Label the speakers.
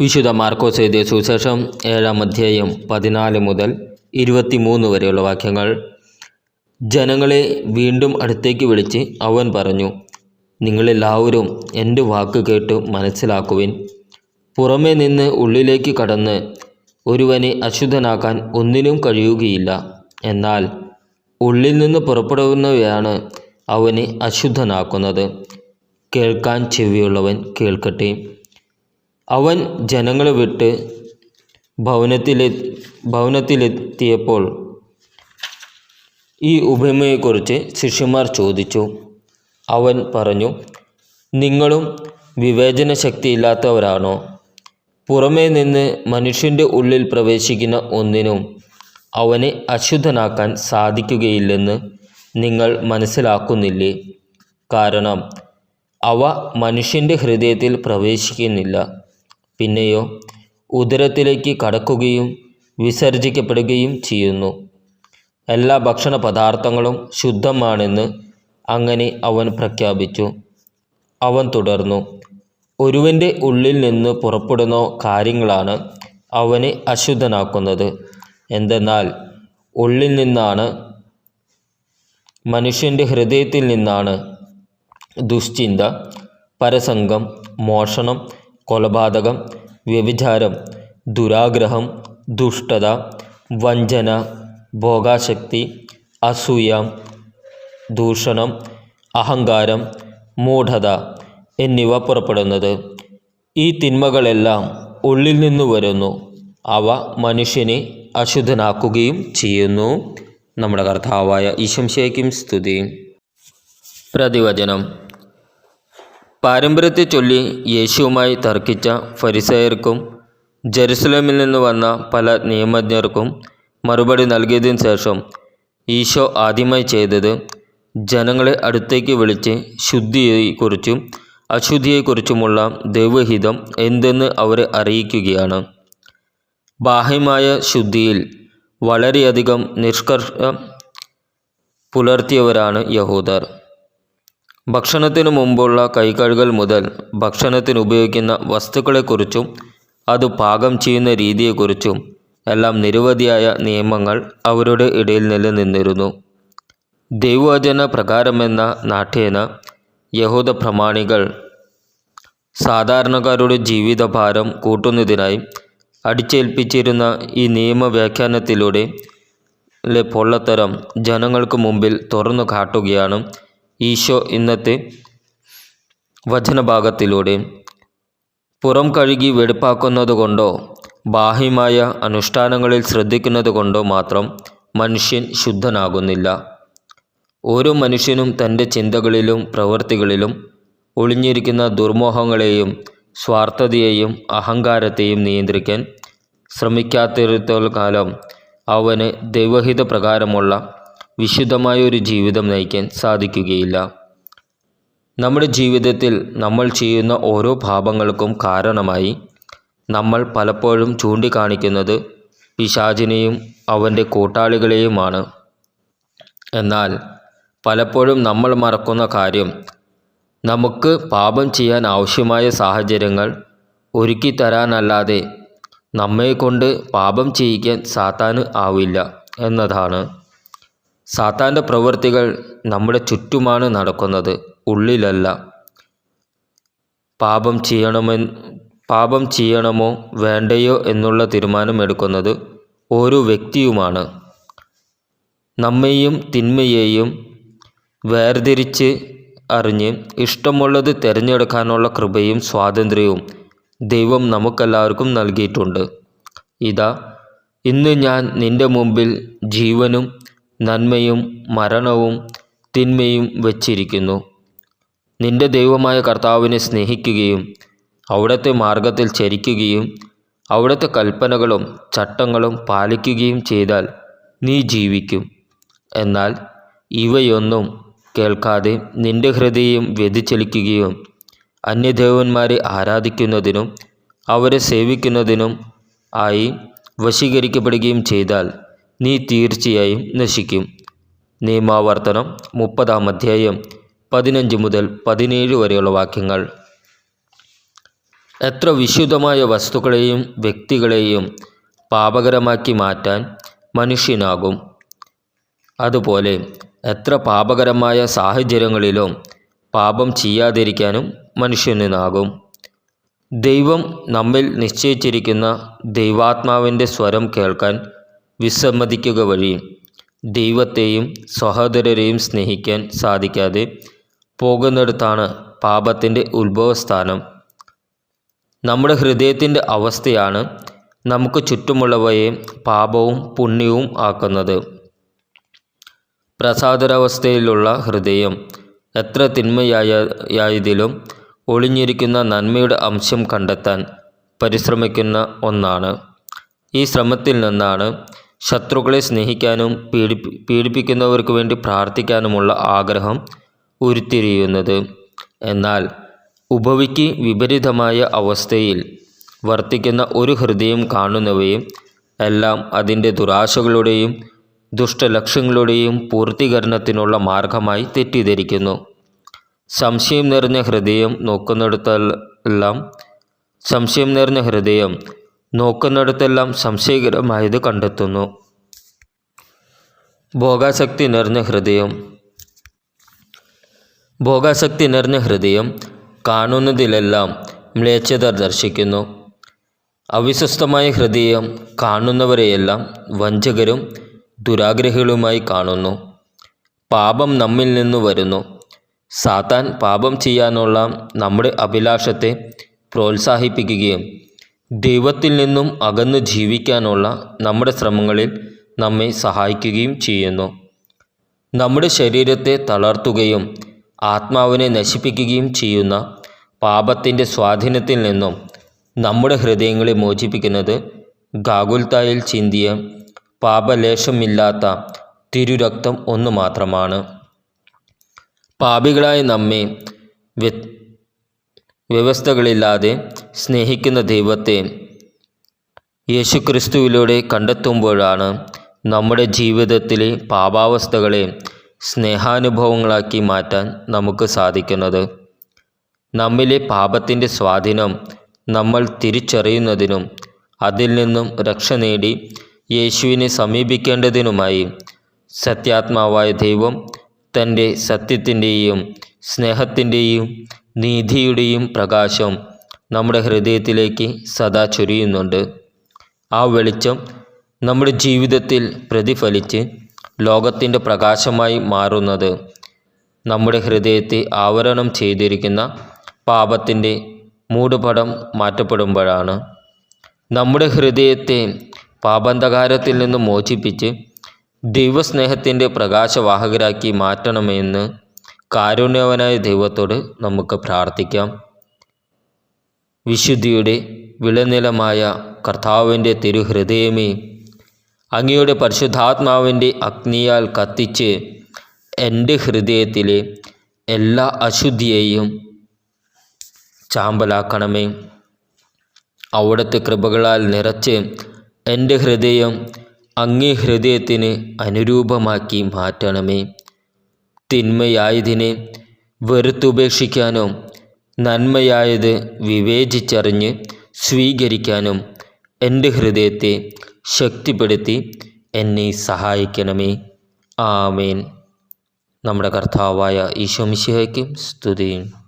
Speaker 1: വിശുദ്ധ മാർക്കോസ് എഴുതിയ സുശേഷം ഏഴാം അധ്യായം പതിനാല് മുതൽ ഇരുപത്തിമൂന്ന് വരെയുള്ള വാക്യങ്ങൾ. ജനങ്ങളെ വീണ്ടും അടുത്തേക്ക് വിളിച്ച് അവൻ പറഞ്ഞു നിങ്ങളെല്ലാവരും എന്റെ വാക്ക് കേട്ട് മനസ്സിലാക്കുവിൻ. പുറമേ നിന്ന് ഉള്ളിലേക്ക് കടന്ന് ഒരുവനെ അശുദ്ധനാക്കാൻ ഒന്നിനും കഴിയുകയില്ല. എന്നാൽ ഉള്ളിൽ നിന്ന് പുറപ്പെടുന്നവയാണ് അവനെ അശുദ്ധനാക്കുന്നത്. കേൾക്കാൻ ചെവിയുള്ളവൻ കേൾക്കട്ടെ. അവൻ ജനങ്ങളെ വിട്ട് ഭവനത്തിലെ ഭവനത്തിലെത്തിയപ്പോൾ ഈ ഉപമയെക്കുറിച്ച് ശിഷ്യന്മാർ ചോദിച്ചു. അവൻ പറഞ്ഞു നിങ്ങളും വിവേചന ശക്തിയില്ലാത്തവരാണോ പുറമേ നിന്ന് മനുഷ്യന്റെ ഉള്ളിൽ പ്രവേശിക്കുന്ന ഒന്നിനും അവനെ അശുദ്ധനാക്കാൻ സാധിക്കുകയില്ലെന്ന് നിങ്ങൾ മനസ്സിലാക്കുന്നില്ലേ? കാരണം അവ മനുഷ്യന്റെ ഹൃദയത്തിൽ പ്രവേശിക്കുന്നില്ല. പിന്നെയോ ഉദരത്തിലേക്ക് കടക്കുകയും വിസർജിക്കപ്പെടുകയും ചെയ്യുന്നു. എല്ലാ ഭക്ഷണ പദാർത്ഥങ്ങളും ശുദ്ധമാണെന്ന് അങ്ങനെ അവൻ പ്രഖ്യാപിച്ചു. അവൻ തുടർന്നു ഒരുവന്റെ ഉള്ളിൽ നിന്ന് പുറപ്പെടുന്ന കാര്യങ്ങളാണ് അവനെ അശുദ്ധനാക്കുന്നത്. എന്തെന്നാൽ ഉള്ളിൽ നിന്നാണ് മനുഷ്യന്റെ ഹൃദയത്തിൽ നിന്നാണ് ദുശ്ചിന്ത പരസംഗം മോഷണം കൊലപാതകം വ്യഭിചാരം ദുരാഗ്രഹം ദുഷ്ടത വഞ്ചന ഭോഗാശക്തി അസൂയ ദൂഷണം അഹങ്കാരം മൂഢത എന്നിവ പുറപ്പെടുന്നത്. ഈ തിന്മകളെല്ലാം ഉള്ളിൽ നിന്ന് വരുന്നു. അവ മനുഷ്യനെ അശുദ്ധനാക്കുകയും ചെയ്യുന്നു. നമ്മുടെ കർത്താവായ ഈശംശയ്ക്കും സ്തുതി പ്രതിവചനം. പാരമ്പര്യത്തെ ചൊല്ലി യേശുവുമായി തർക്കിച്ച ഫരിസയർക്കും ജെറുസലേമിൽ നിന്ന് വന്ന പല നിയമജ്ഞർക്കും മറുപടി നൽകിയതിന് ശേഷം ഈശോ ആദ്യമായി ചെയ്തത് ജനങ്ങളെ അടുത്തേക്ക് വിളിച്ച് ശുദ്ധിയെക്കുറിച്ചും അശുദ്ധിയെക്കുറിച്ചുമുള്ള ദൈവഹിതം എന്തെന്ന് അവരെ അറിയിക്കുകയാണ്. ബാഹ്യമായ ശുദ്ധിയിൽ വളരെയധികം നിഷ്കർഷ പുലർത്തിയവരാണ് യഹൂദർ. ഭക്ഷണത്തിനു മുമ്പുള്ള കൈകഴുകൽ മുതൽ ഭക്ഷണത്തിന് ഉപയോഗിക്കുന്ന വസ്തുക്കളെക്കുറിച്ചും അത് പാകം ചെയ്യുന്ന രീതിയെക്കുറിച്ചും എല്ലാം നിരവധിയായ നിയമങ്ങൾ അവരുടെ ഇടയിൽ നിലനിന്നിരുന്നു. ദൈവവചന പ്രകാരമെന്ന നാട്യേന യഹൂദ പ്രമാണികൾ സാധാരണക്കാരുടെ ജീവിതഭാരം കൂട്ടുന്നതിനായി അടിച്ചേൽപ്പിച്ചിരുന്ന ഈ നിയമവ്യാഖ്യാനത്തിലൂടെ പൊള്ളത്തരം ജനങ്ങൾക്ക് മുമ്പിൽ തുറന്നു കാട്ടുകയാണ് ഈശോ ഇന്നത്തെ വചനഭാഗത്തിലൂടെ പുറം കഴുകി വെടുപ്പാക്കുന്നതുകൊണ്ടോ ബാഹ്യമായ അനുഷ്ഠാനങ്ങളിൽ ശ്രദ്ധിക്കുന്നതുകൊണ്ടോ മാത്രം മനുഷ്യൻ ശുദ്ധനാകുന്നില്ല. ഓരോ മനുഷ്യനും തന്റെ ചിന്തകളിലും പ്രവൃത്തികളിലും ഒളിഞ്ഞിരിക്കുന്ന ദുർമോഹങ്ങളെയും സ്വാർത്ഥതയെയും അഹങ്കാരത്തെയും നിയന്ത്രിക്കാൻ ശ്രമിക്കാത്തിടത്തോളം കാലം അവന് ദൈവഹിത പ്രകാരമുള്ള വിശുദ്ധമായ ഒരു ജീവിതം നയിക്കാൻ സാധിക്കുകയില്ല. നമ്മുടെ ജീവിതത്തിൽ നമ്മൾ ചെയ്യുന്ന ഓരോ പാപങ്ങൾക്കും കാരണമായി നമ്മൾ പലപ്പോഴും ചൂണ്ടിക്കാണിക്കുന്നത് പിശാചിനെയും അവന്റെ കൂട്ടാളികളെയുമാണ്. എന്നാൽ പലപ്പോഴും നമ്മൾ മറക്കുന്ന കാര്യം നമുക്ക് പാപം ചെയ്യാൻ ആവശ്യമായ സാഹചര്യങ്ങൾ ഒരുക്കി തരാനല്ലാതെ നമ്മെക്കൊണ്ട് പാപം ചെയ്യിക്കാൻ സാത്താന് ആവില്ല എന്നതാണ്. സാത്താന്റെ പ്രവൃത്തികൾ നമ്മുടെ ചുറ്റുമാണ് നടക്കുന്നത് ഉള്ളിലല്ല. പാപം ചെയ്യണമെന്ന് പാപം ചെയ്യണമോ വേണ്ടയോ എന്നുള്ള തീരുമാനമെടുക്കുന്നത് ഓരോ വ്യക്തിയുമാണ്. നമ്മെയും തിന്മയെയും വേർതിരിച്ച് അറിഞ്ഞ് ഇഷ്ടമുള്ളത് തിരഞ്ഞെടുക്കാനുള്ള കൃപയും സ്വാതന്ത്ര്യവും ദൈവം നമുക്കെല്ലാവർക്കും നൽകിയിട്ടുണ്ട്. ഇതാ ഇന്ന് ഞാൻ നിന്റെ മുമ്പിൽ ജീവനും നന്മയും മരണവും തിന്മയും വച്ചിരിക്കുന്നു. നിന്റെ ദൈവമായ കർത്താവിനെ സ്നേഹിക്കുകയും അവിടുത്തെ മാർഗത്തിൽ ചരിക്കുകയും അവിടുത്തെ കൽപ്പനകളും ചട്ടങ്ങളും പാലിക്കുകയും ചെയ്താൽ നീ ജീവിക്കും. എന്നാൽ ഇവയൊന്നും കേൾക്കാതെ നിന്റെ ഹൃദയം വ്യതിചലിക്കുകയും അന്യദേവന്മാരെ ആരാധിക്കുന്നതിനും അവരെ സേവിക്കുന്നതിനും ആയി വശീകരിക്കപ്പെടുകയും ചെയ്താൽ നീ തീർച്ചയായും നശിക്കും. നിയമാവർത്തനം മുപ്പതാം അധ്യായം പതിനഞ്ച് മുതൽ പതിനേഴ് വരെയുള്ള വാക്യങ്ങൾ. എത്ര വിശുദ്ധമായ വസ്തുക്കളെയും വ്യക്തികളെയും പാപകരമാക്കി മാറ്റാൻ മനുഷ്യനാകും. അതുപോലെ എത്ര പാപകരമായ സാഹചര്യങ്ങളിലും പാപം ചെയ്യാതിരിക്കാനും മനുഷ്യനാകും ദൈവം നമ്മിൽ നിശ്ചയിച്ചിരിക്കുന്ന ദൈവാത്മാവിന്റെ സ്വരം കേൾക്കാൻ വിസമ്മതിക്കുക വഴി ദൈവത്തെയും സഹോദരരെയും സ്നേഹിക്കാൻ സാധിക്കാതെ പോകുന്നിടത്താണ് പാപത്തിന്റെ ഉത്ഭവസ്ഥാനം. നമ്മുടെ ഹൃദയത്തിന്റെ അവസ്ഥയാണ് നമുക്ക് ചുറ്റുമുള്ളവയെ പാപവും പുണ്യവും ആക്കുന്നത്. പ്രസാദരവസ്ഥയിലുള്ള ഹൃദയം എത്ര തിന്മയായതിലും ഒളിഞ്ഞിരിക്കുന്ന നന്മയുടെ അംശം കണ്ടെത്താൻ പരിശ്രമിക്കുന്ന ഒന്നാണ്. ഈ ശ്രമത്തിൽ നിന്നാണ് ശത്രുക്കളെ സ്നേഹിക്കാനും പീഡിപ്പി പീഡിപ്പിക്കുന്നവർക്ക് വേണ്ടി പ്രാർത്ഥിക്കാനുമുള്ള ആഗ്രഹം ഉരുത്തിരിയുന്നത്. എന്നാൽ ഉപവിക്ക് വിപരീതമായ അവസ്ഥയിൽ വർത്തിക്കുന്ന ഒരു ഹൃദയം കാണുന്നവയും എല്ലാം അതിന്റെ ദുരാശകളുടെയും ദുഷ്ടലക്ഷ്യങ്ങളുടെയും പൂർത്തീകരണത്തിനുള്ള മാർഗമായി തെറ്റിദ്ധരിക്കുന്നു. സംശയം നിറഞ്ഞ ഹൃദയം നോക്കുന്നിടത്തെല്ലാം സംശയം നിറഞ്ഞ ഹൃദയം നോക്കുന്നിടത്തെല്ലാം സംശയകരമായത് കണ്ടെത്തുന്നു. ഭോഗാസക്തി നിറഞ്ഞ ഹൃദയം. ഭോഗാസക്തി നിറഞ്ഞ ഹൃദയം കാണുന്നതിലെല്ലാം മ്ലേച്ഛത ദർശിക്കുന്നു. അവിശ്വസ്തമായ ഹൃദയം കാണുന്നവരെയെല്ലാം വഞ്ചകരും ദുരാഗ്രഹികളുമായി കാണുന്നു. പാപം നമ്മിൽ നിന്ന് വരുന്നു. സാത്താൻ പാപം ചെയ്യാനുള്ള നമ്മുടെ അഭിലാഷത്തെ പ്രോത്സാഹിപ്പിക്കുകയും ദൈവത്തിൽ നിന്നും അകന്നു ജീവിക്കാനുള്ള നമ്മുടെ ശ്രമങ്ങളിൽ നമ്മെ സഹായിക്കുകയും ചെയ്യുന്നു. നമ്മുടെ ശരീരത്തെ തളർത്തുകയും ആത്മാവിനെ നശിപ്പിക്കുകയും ചെയ്യുന്ന പാപത്തിന്റെ സ്വാധീനത്തിൽ നിന്നും നമ്മുടെ ഹൃദയങ്ങളെ മോചിപ്പിക്കുന്നത് ഗാഗുൽത്തായിൽ ചിന്തിയ പാപലേശമില്ലാത്ത തിരുരക്തം ഒന്ന് മാത്രമാണ്. പാപികളായ നമ്മെ വ്യവസ്ഥകളില്ലാതെ സ്നേഹിക്കുന്ന ദൈവത്തെ യേശുക്രിസ്തുവിലൂടെ കണ്ടെത്തുമ്പോഴാണ് നമ്മുടെ ജീവിതത്തിലെ പാപാവസ്ഥകളെ സ്നേഹാനുഭവങ്ങളാക്കി മാറ്റാൻ നമുക്ക് സാധിക്കുന്നത്. നമ്മിലെ പാപത്തിന്റെ സ്വാധീനം നമ്മൾ തിരിച്ചറിയുന്നതിനും അതിൽ നിന്നും രക്ഷ നേടി യേശുവിനെ സമീപിക്കേണ്ടതിനുമായി സത്യാത്മാവായ ദൈവം തന്റെ സത്യത്തിന്റെയും സ്നേഹത്തിന്റെയും നീതിയുടെയും പ്രകാശം നമ്മുടെ ഹൃദയത്തിലേക്ക് സദാ ചൊരിയുന്നുണ്ട്. ആ വെളിച്ചം നമ്മുടെ ജീവിതത്തിൽ പ്രതിഫലിച്ച് ലോകത്തിന്റെ പ്രകാശമായി മാറുന്നത് നമ്മുടെ ഹൃദയത്തെ ആവരണം ചെയ്തിരിക്കുന്ന പാപത്തിന്റെ മൂടുപടം മാറ്റപ്പെടുമ്പോഴാണ്. നമ്മുടെ ഹൃദയത്തെ പാപന്ധകാരത്തിൽ നിന്ന് മോചിപ്പിച്ച് ദൈവസ്നേഹത്തിന്റെ പ്രകാശവാഹകരാക്കി മാറ്റണമെന്ന് കാരുണ്യവനായ ദൈവത്തോട് നമുക്ക് പ്രാർത്ഥിക്കാം. വിശുദ്ധിയുടെ വിളനിലമായ കർത്താവിന്റെ തിരുഹൃദയമേ അങ്ങയുടെ പരിശുദ്ധാത്മാവിന്റെ അഗ്നിയാൽ കത്തിച്ച് എന്റെ ഹൃദയത്തിലെ എല്ലാ അശുദ്ധിയെയും ചാമ്പലാക്കണമേ. അവിടുത്തെ കൃപകളാൽ നിറച്ച് എന്റെ ഹൃദയം അങ്ങേ ഹൃദയത്തിന് അനുരൂപമാക്കി മാറ്റണമേ. തിന്മയായതിനെ വെറുത്തുപേക്ഷിക്കാനും നന്മയായത് വിവേചിച്ചറിഞ്ഞ് സ്വീകരിക്കാനും എന്റെ ഹൃദയത്തെ ശക്തിപ്പെടുത്തി എന്നെ സഹായിക്കണമേ. ആമേൻ. നമ്മുടെ കർത്താവായ ഈശോമിശിഹയ്ക്കും സ്തുതിയും.